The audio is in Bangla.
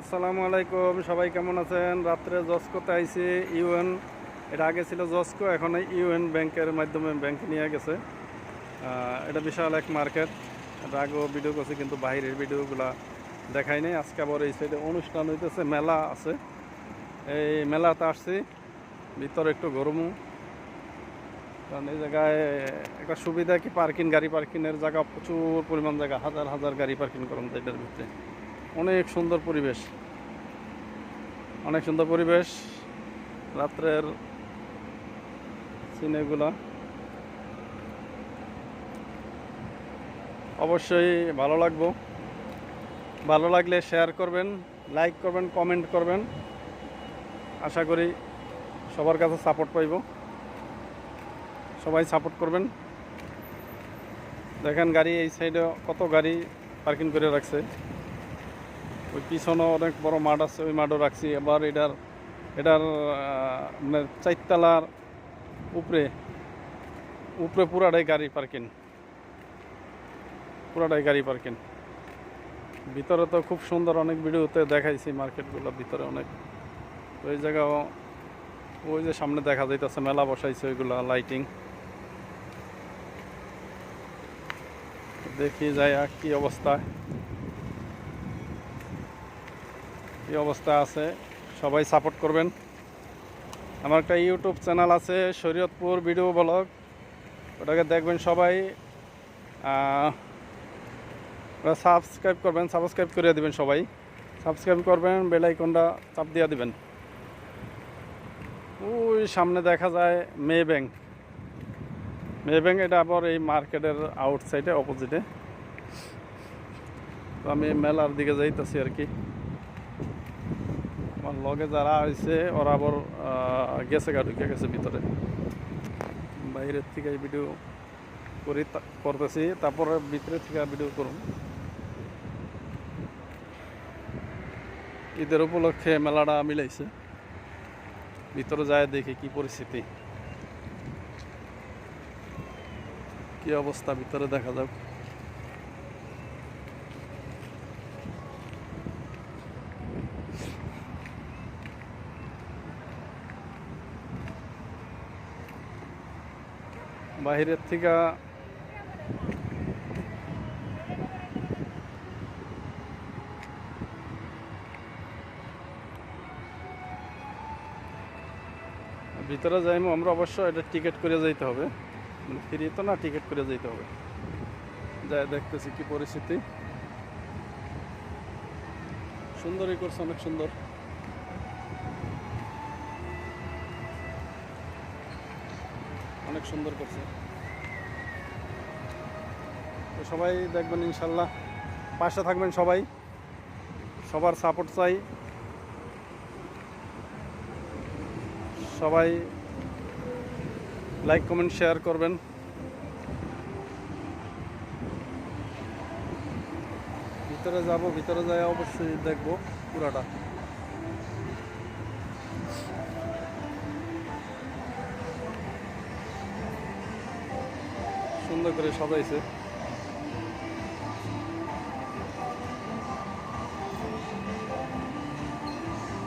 আসসালামু আলাইকুম, সবাই কেমন আছেন? রাত্রে জস্কোতে আইসি ইউএন, এটা আগে ছিল জস্কো এখন ইউএন ব্যাংকের মাধ্যমে ব্যাংক নিয়ে গেছে। এটা বিশাল এক মার্কেট। এটা আগেও ভিডিও করছে, কিন্তু বাইরের ভিডিওগুলা দেখাই নাই। আজকে আবার এই সাইডে অনুষ্ঠান হইতেছে, মেলা আছে। এই মেলাতে আসছি, ভিতরে একটু গরমও কারণ এই জায়গায় একটা সুবিধা কি, পার্কিং, গাড়ি পার্কিংয়ের জায়গা, প্রচুর পরিমাণ জায়গা, হাজার হাজার গাড়ি পার্কিং করুন এটার ভিতরে। অনেক সুন্দর পরিবেশ। অনেক সুন্দর পরিবেশ। রাত্রের সিনেগুলা অবশ্যই ভালো লাগবো। ভালো লাগলে শেয়ার করবেন লাইক করবেন কমেন্ট করবেন। আশা করি সবার কাছে সাপোর্ট পাইব। সবাই সাপোর্ট করবেন। দেখেন গাড়ি, এই সাইডে কত গাড়ি পার্কিং করে রাখছে। ওই পিছনে অনেক বড় মাঠ আছে, ওই মাঠও রাখছি। এবার এটার এটার মানে চারতলার উপরে উপরে পুরাটাই গাড়ি পার্কিং। পুরাটাই গাড়ি পার্কিং। ভিতরে তো খুব সুন্দর অনেক ভিডিওতে দেখাইছি, মার্কেটগুলো ভিতরে অনেক। ওই জায়গাও, ওই যে সামনে দেখা যাইতেছে, মেলা বসাইছে ওইগুলা লাইটিং দেখি আর কি অবস্থা। কি অবস্থা আছে। সবাই সাপোর্ট করবেন। আমার একটা ইউটিউব চ্যানেল আছে, শরীয়তপুর ভিডিও ব্লগ। ওটাকে দেখবেন সবাই। সাবস্ক্রাইব করবেন সাবস্ক্রাইব করে দিবেন সবাই। সাবস্ক্রাইব করবেন বেল আইকনটা চাপ দিয়ে দিবেন। ওই সামনে দেখা যায় মে ব্যাংক মে ব্যাংক এটা আবার এই মার্কেটের আউটসাইডে অপোজিটে তো আমি মেলার দিকে যাইতেছি আর কি। আমার লগে যারা হয়েছে ওরা আবার গেছে গা, ঢুকে গেছে ভিতরে। বাইরের থেকে ভিডিও করি করতেছি, তারপরে ভিতরে থেকে ভিডিও করুন। ঈদের উপলক্ষে মেলাটা মিলাইছে। ভিতরে যায় দেখি কি পরিস্থিতি। কি অবস্থা, ভিতরে দেখা যাক। বাহিরের থেকে ভিতরে যাইমো, আমরা অবশ্য এটা টিকিট করে যাইতে হবে। মানে ফ্রি তো না টিকিট করে যাইতে হবে। যাই, দেখতেছি কি পরিস্থিতি। সুন্দরই করছে, অনেক সুন্দর। অনেক সুন্দর করছে। তো সবাই দেখবেন ইনশাল্লাহ, পাশে থাকবেন সবাই। সবার সাপোর্ট চাই। সবাই লাইক কমেন্ট শেয়ার করবেন। ভিতরে যাব, ভিতরে যাই অবশ্যই দেখব পুরাটা। সুন্দর করে সাজাইছে